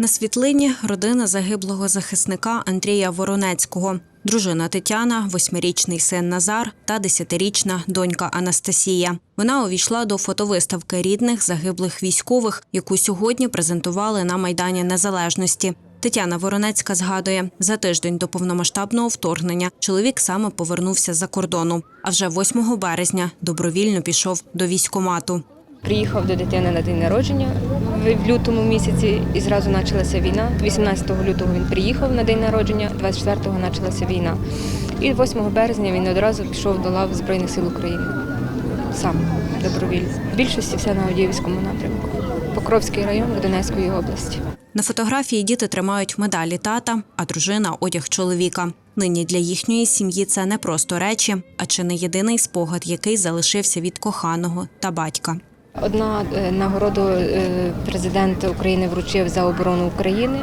На світлині родина загиблого захисника Андрія Воронецького. Дружина Тетяна, восьмирічний син Назар та десятирічна донька Анастасія. Вона увійшла до фотовиставки рідних загиблих військових, яку сьогодні презентували на Майдані Незалежності. Тетяна Воронецька згадує, за тиждень до повномасштабного вторгнення чоловік саме повернувся з-за кордону, а вже 8 березня добровільно пішов до військомату. Приїхав до дитини на день народження в лютому місяці і зразу почалася війна. 18 лютого він приїхав на день народження, 24-го почалася війна. І 8 березня він одразу пішов до лав Збройних сил України. Сам добровільно. В більшості все на Авдіївському напрямку. Покровський район Донецької області. На фотографії діти тримають медалі тата, а дружина одяг чоловіка. Нині для їхньої сім'ї це не просто речі, а чи не єдиний спогад, який залишився від коханого та батька. Одна е, нагороду е, президент України вручив за оборону України,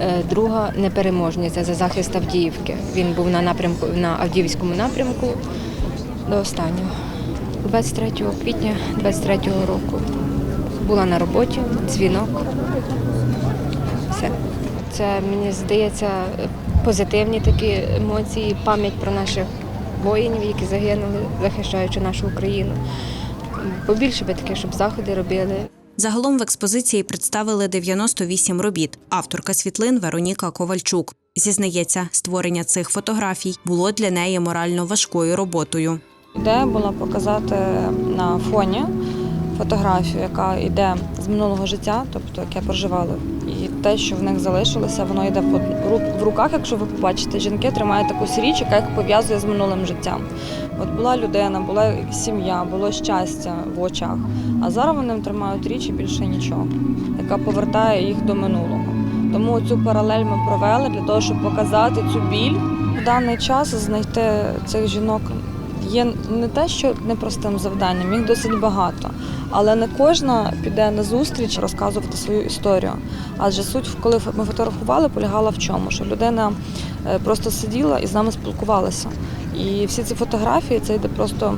е, друга непереможниця за захист Авдіївки. Він був на напрямку на Авдіївському напрямку до останнього. 23 квітня 23 року була на роботі, дзвінок. Все. Це мені здається позитивні такі емоції, пам'ять про наших воїнів, які загинули, захищаючи нашу Україну. Побільше би таке, щоб заходи робили. Загалом в експозиції представили 98 робіт. Авторка світлин Вероніка Ковальчук. Зізнається, створення цих фотографій було для неї морально важкою роботою. Ідея була показати на фоні фотографію, яка йде з минулого життя, тобто яке проживали. Те, що в них залишилося, воно йде в руках. Якщо ви побачите, жінки тримають таку річ, яка їх пов'язує з минулим життям. От була людина, була сім'я, було щастя в очах. А зараз вони тримають річ і більше нічого, яка повертає їх до минулого. Тому цю паралель ми провели для того, щоб показати цю біль. В даний час знайти цих жінок є не те, що непростим завданням, їх досить багато. Але не кожна піде на зустріч розказувати свою історію. Адже суть, коли ми фотографували, полягала в чому? Що людина е, просто сиділа і з нами спілкувалася. І всі ці фотографії це йде просто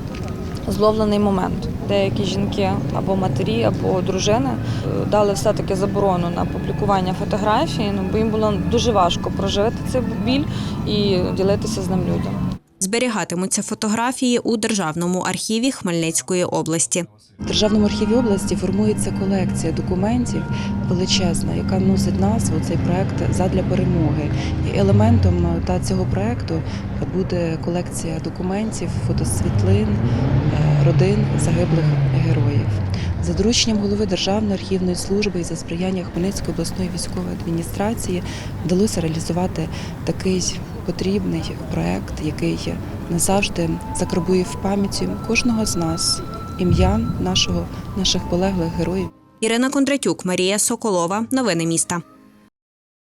зловлений момент. Деякі жінки або матері, або дружини е, дали все-таки заборону на публікування фотографій, ну бо їм було дуже важко прожити цей біль і ділитися з ним людям. Зберігатимуться фотографії у Державному архіві Хмельницької області. В Державному архіві області формується колекція документів величезна, яка носить назву цей проект задля перемоги. І елементом е, та цього проекту буде колекція документів, фотосвітлин, е, родин загиблих героїв. За дорученням голови Державної архівної служби і за сприяння Хмельницької обласної військової адміністрації вдалося реалізувати такий потрібний проект, який назавжди закарбує в пам'яті кожного з нас ім'я нашого наших полеглих героїв. Ірина Кондратюк, Марія Соколова. Новини міста.